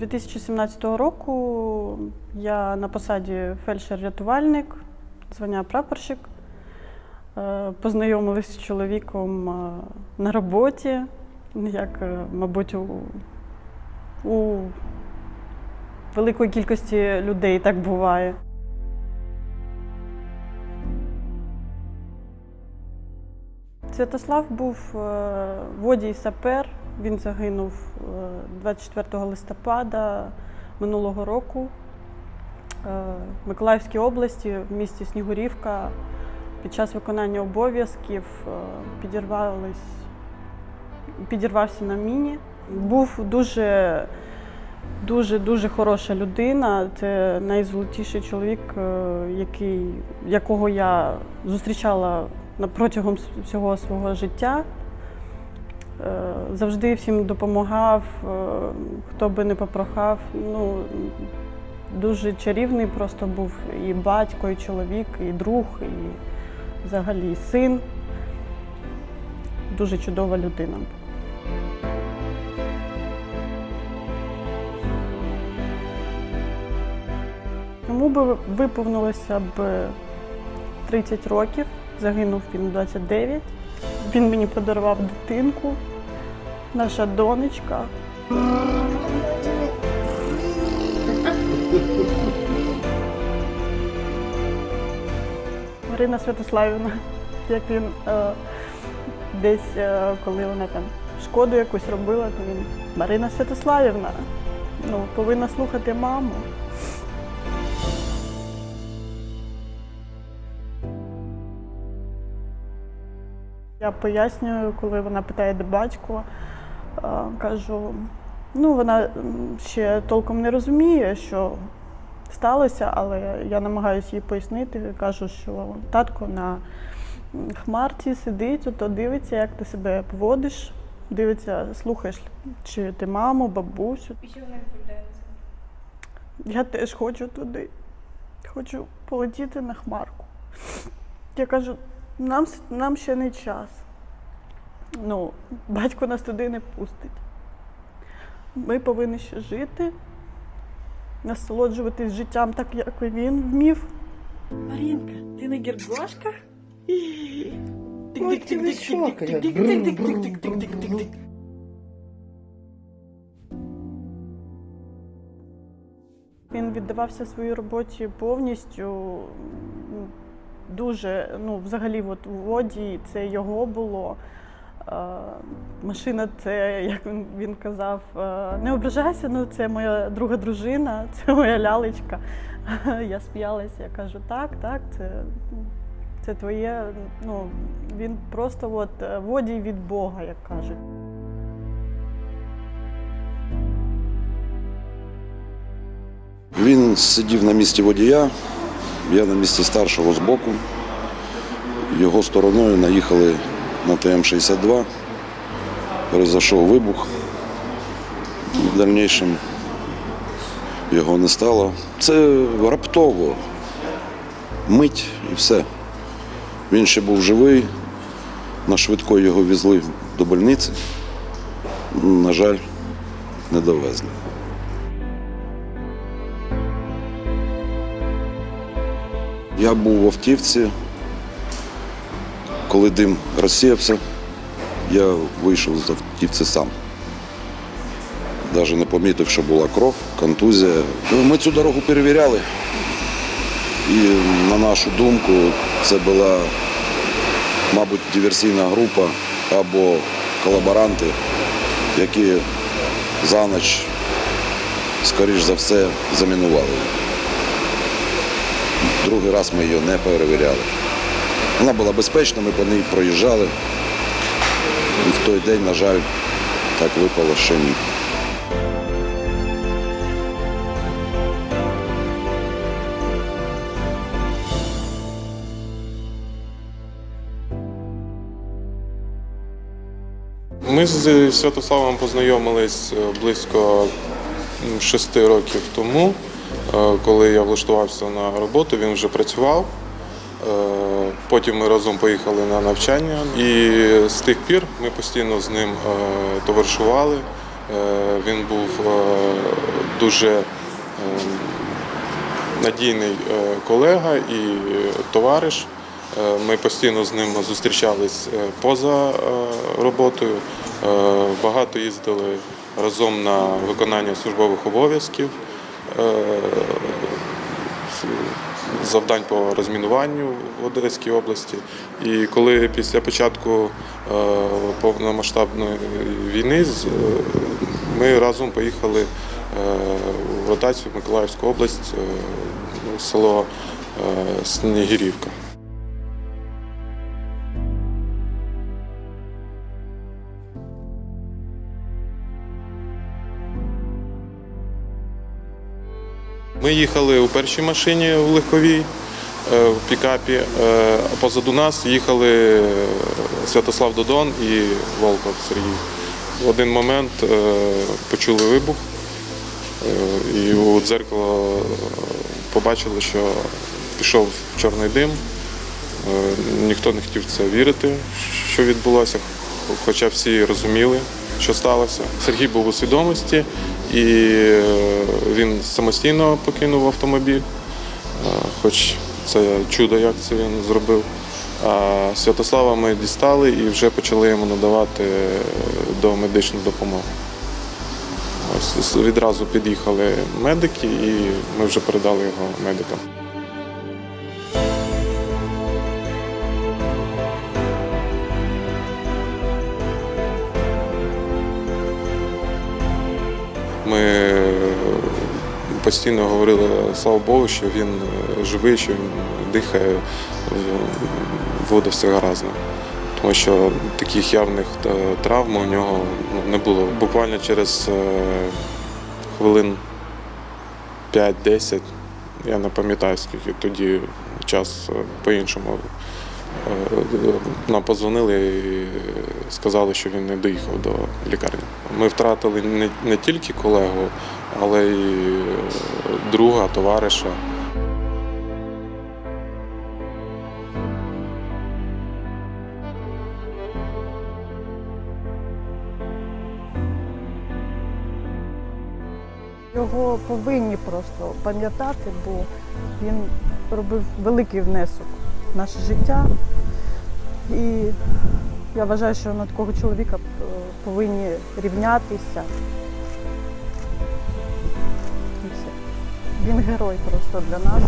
2017 року я на посаді фельдшер-рятувальник, звання прапорщик. Е, Познайомилися з чоловіком е, на роботі, як, е, мабуть, у, у великої кількості людей так буває. Святослав був водій сапер. Він загинув е, 24 листопада минулого року е, в Миколаївській області, в місті Снігурівка. Під час виконання обов'язків е, підірвався на міні. Був дуже, дуже, дуже хороша людина. Це найзолотіший чоловік, е, який, якого я зустрічала протягом всього свого життя. Е, Завжди всім допомагав, е, хто би не попрохав. Ну, дуже чарівний просто був і батько, і чоловік, і друг, і взагалі син. Дуже чудова людина. Йому би виповнилося б 30 років, загинув він 29. Він мені подарував дитинку, наша донечка. Марина Святославівна, як він е, десь, е, коли вона там шкоду якусь робила, то він Марина Святославівна, ну, повинна слухати маму. Я пояснюю, коли вона питає, де батько, е, кажу, ну вона ще толком не розуміє, що сталося, але я намагаюся їй пояснити. Кажу, що татко на хмарці сидить, ото дивиться, як ти себе поводиш, дивиться, слухаєш, чи ти маму, бабусю. І що вона відповідає? Я теж хочу туди. Хочу полетіти на хмарку. Я кажу, нам, нам ще не час. Ну, батько нас туди не пустить. Ми повинні ще жити, насолоджуватись життям так, як і він вмів. Марінка, ти не гіргошка? Ой, ти висока, я бррр-бррр-бррр-бррр. Він віддавався своїй роботі повністю. Дуже, ну, взагалі, от у воді це його було. Е, машина, це, як він, він казав, е, не ображайся, ну це моя друга дружина, це моя лялечка. Я сміялася, я кажу, так, так, це, це твоє. Ну, він просто от, е, водій від Бога, як кажуть. Він сидів на місці водія, я на місці старшого збоку. Його стороною наїхали на ТМ-62. Произошов вибух. В дальнішому його не стало. Це раптово. Мить і все. Він ще був живий. На швидко його везли до больниці. На жаль, не довезли. Я був в автівці. Коли дим розсіявся, я вийшов з автівці сам. Навіть не помітив, що була кров, контузія. Ми цю дорогу перевіряли. І на нашу думку, це була, мабуть, диверсійна група або колаборанти, які за ніч, скоріш за все, замінували. Другий раз ми її не перевіряли. Вона була безпечна, ми по ній проїжджали. І в той день, на жаль, так випало, що ні. Ми з Святославом познайомились е, близько шести років тому, коли я влаштувався на роботу, він вже працював. Е, Потім ми разом поїхали на навчання, і з тих пір ми постійно з ним е, товаришували. Е, Він був е, дуже е, надійний е, колега і товариш. Е, Ми постійно з ним зустрічались е, поза е, роботою. Е, Багато їздили разом на виконання службових обов'язків, е, завдань по розмінуванню в Одеській області. І коли після початку е, повномасштабної війни е, ми разом поїхали е, в ротацію в Миколаївську область, е, село е, Ми їхали у першій машині в легковій е, в пікапі, е, а позаду нас їхали е, Святослав Додон і Волков Сергій. В один момент почули вибух і у дзеркало побачили, що пішов чорний дим. Ніхто не хотів це вірити, що відбулося, хоча всі розуміли, що сталося. Сергій був у свідомості і е, він самостійно покинув автомобіль, е, хоч це чудо, як це він зробив. А Святослава ми дістали і вже почали йому надавати до медичну допомогу. Ось відразу під'їхали медики, і ми вже передали його медикам. Ми е, постійно говорили, слава Богу, що він е, живий, що він дихає, буде все гаразд. Тому що таких явних е, травм у нього ну, не було. Буквально через хвилин 5-10, я не пам'ятаю, скільки тоді час по-іншому. Е, Нам позвонили і сказали, що він не доїхав до лікарні. Ми втратили не, не тільки колегу, але й е, друга, товариша. Його повинні просто пам'ятати, бо він робив великий внесок наше життя. І я вважаю, що на такого чоловіка е, повинні рівнятися. І все. Він герой просто для нас.